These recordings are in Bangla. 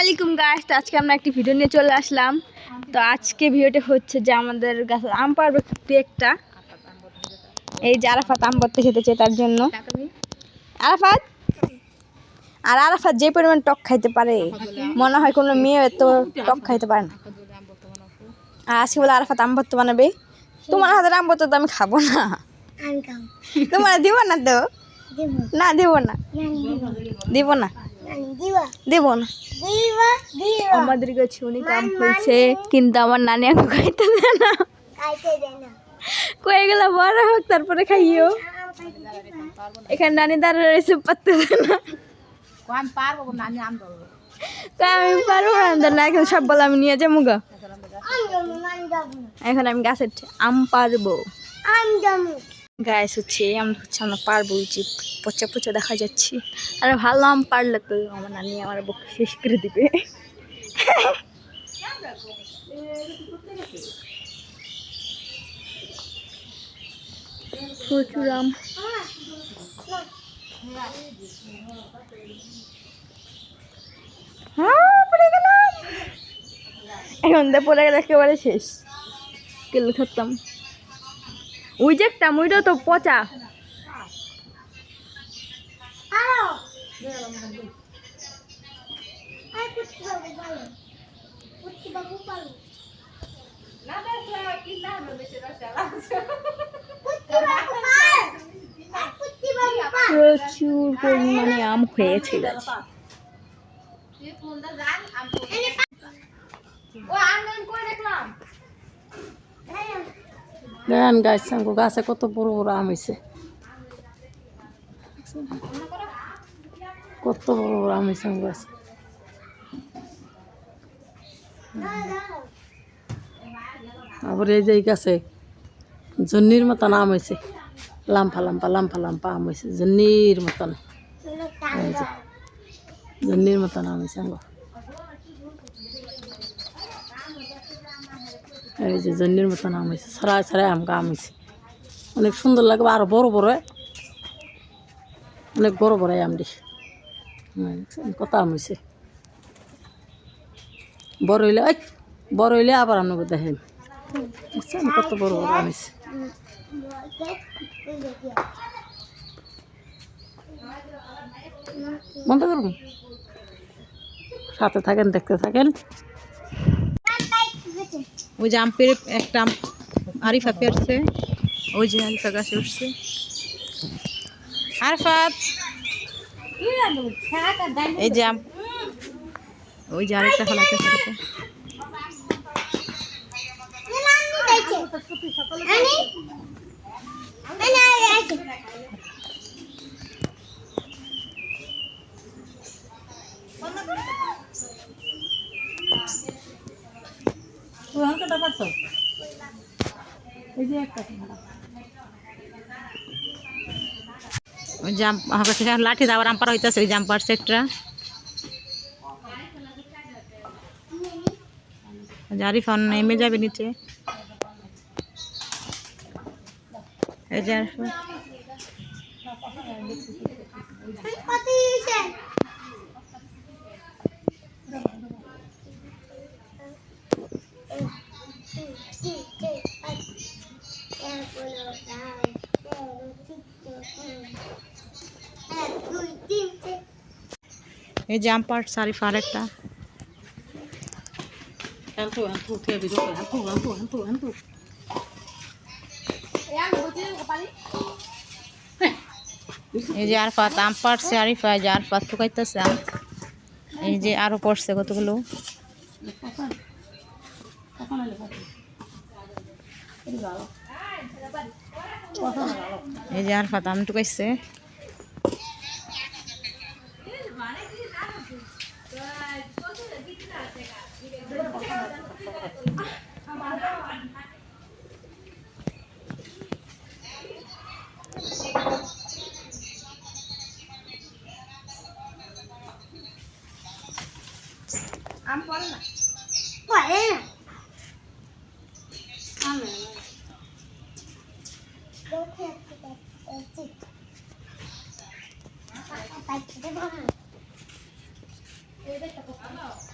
আলাইকুম গাছ তো আজকে আমরা একটি ভিডিও নিয়ে চলে আসলাম। তো আজকে ভিডিওটা হচ্ছে যে আমাদের গাছে আম পারবে দু একটা। এই যে আরাফাত আম পড়তে খেতেছে তার জন্য। আরাফাত? আর আরাফাত যে পরিমাণ টক খাইতে পারে মনে হয় কোনো মেয়ে তো টক খাইতে পারে না। আর আজকে বলে আরাফাত আম ভর্তা বানাবে। তোমার হাতের আম ভর্তা তো আমি খাব না। তোমার দিব না তো? না দিব না। দিব না? দেবো? না। আমাদের কাছে অনেক আম হয়েছে কিন্তু আমার নানি এখন খাইতে দেয় না। কয়ে গেলে বড় হোক তারপরে খাইও। এখানে নানি তার রেসিপ পাতে দেয় না। আমি পারব না আম আমি এখন সব বলে আমি নিয়ে যাব গা। এখন আমি গাছের আম পারব। গাছ হচ্ছে আমরা হচ্ছে আমরা পারব যে পচা পচা দেখা যাচ্ছে। আর ভালো আম পারলে তো আমার নানি আমার বুক শেষ করে দিবে। প্রচুর আম। হ্যাঁ। এখন তো পড়ে গেলে একেবারে শেষ। কেলে থাকতাম ওই যে একটা তো পচা। প্রচুর পরিমাণে আম হয়েছে গাছ। গান গাছ সঙ্গ গাছে কত বড় বড় আম হয়েছে কত বড় বড় আম হয়েছে গাছে। আবার এই যে এই গাছে জন্নির মতন আম হয়েছে লাম্পা লাম্পা লাম্পা লাম্পা আম হয়েছে জন্নির মতন। জন্নির মতন আম হয়েছে আঙ্গ। এই যে জন্নির মতন আম হয়েছে ছড়াই ছড়াই আম আম হয়েছে অনেক সুন্দর লাগবে, আরও বড় বড়। অনেক বড় বড় আম দি কত আম হয়েছে বড় হইলে ওই বড় হইলে আবার আম দেখেন। কত বড় বড় আম হয়েছে বন্ধ করুন। সাথে থাকেন, দেখতে থাকেন। ওই যে আম পেরে একটা আম আরিফা পেরছে ওই যে আরিফা গাছে উঠছে আরফাত এই যে আম ওই যে আরেকটা ফলাতে ফলাতে এই যে একটা ওই জাম আমার কাছে লাঠি দাবার আম পারা হইতেছে ওই জাম পারছে একটা নেমে যাবে নিচে। এই যে এই জাম পার্ট সারিফা আর একটা এই যে আর পাত আম পাড়ছে এই যে আর পাত টুকাইতেছে আম এই যে আরও পড়ছে কতগুলো? এই যে আর পাত আম ăn quấn này quậy ăn này đâu kẹp cái cái gì Hãy subscribe cho kênh Ghiền Để không bỏ lỡ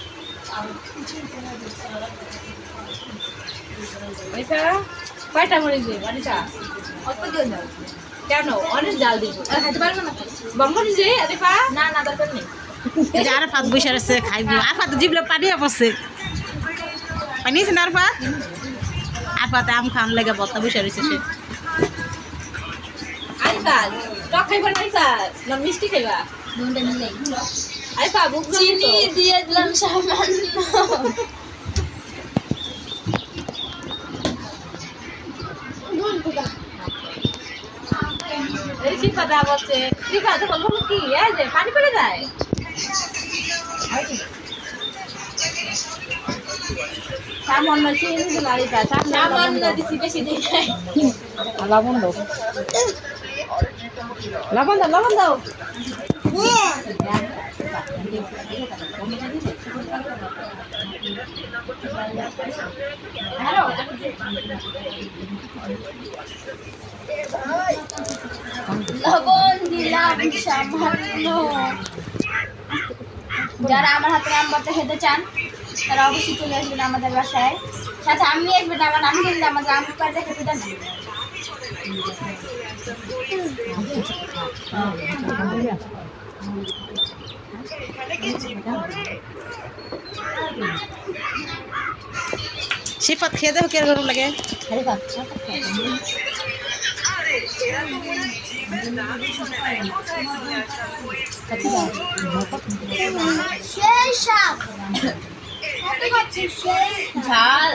কয়টা মরিচ দিই মানিসা অল্প দিয়ে দাও কেন? অনেক জাল দিব। খাইতে পারব না? বঙ্গনি যে আরে পা না না দরকার নেই। আর ফাত বসে আছে খাইব। আর ফাত জিবলে পানি পড়ছে পানি আছে না আর ফাত আর ফাতে আম খাম লেগে বত্তা বসে রয়েছে সে। আইসা টক খাইবা না মিষ্টি খাইবা? দুটো মিলেই চিনি দিয়ে দিলাম সামান্য। এই বলছে? শিফা তো বলব কি? যে পানি পড়ে যায়? সামান্য চিনি দিল আইসা সামান্য দিছি বেশি দেখে লবণ দাও। লবণ দাও লবণ দাও। লবণ দিলাম সামান্য। যারা আমার হাতে ভর্তা খেতে চান, তারা অবশ্যই চলে আসবেন আমাদের বাসায়। সাথে আমি আসবেন আমার আমি কিন্তু আমাদের আম ভর্তা খেতে দেন। সিফাত খেয়ে দেখো কীরকম লাগে। আরে বাপ সেই ঝাল।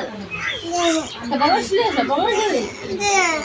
হ্যাঁ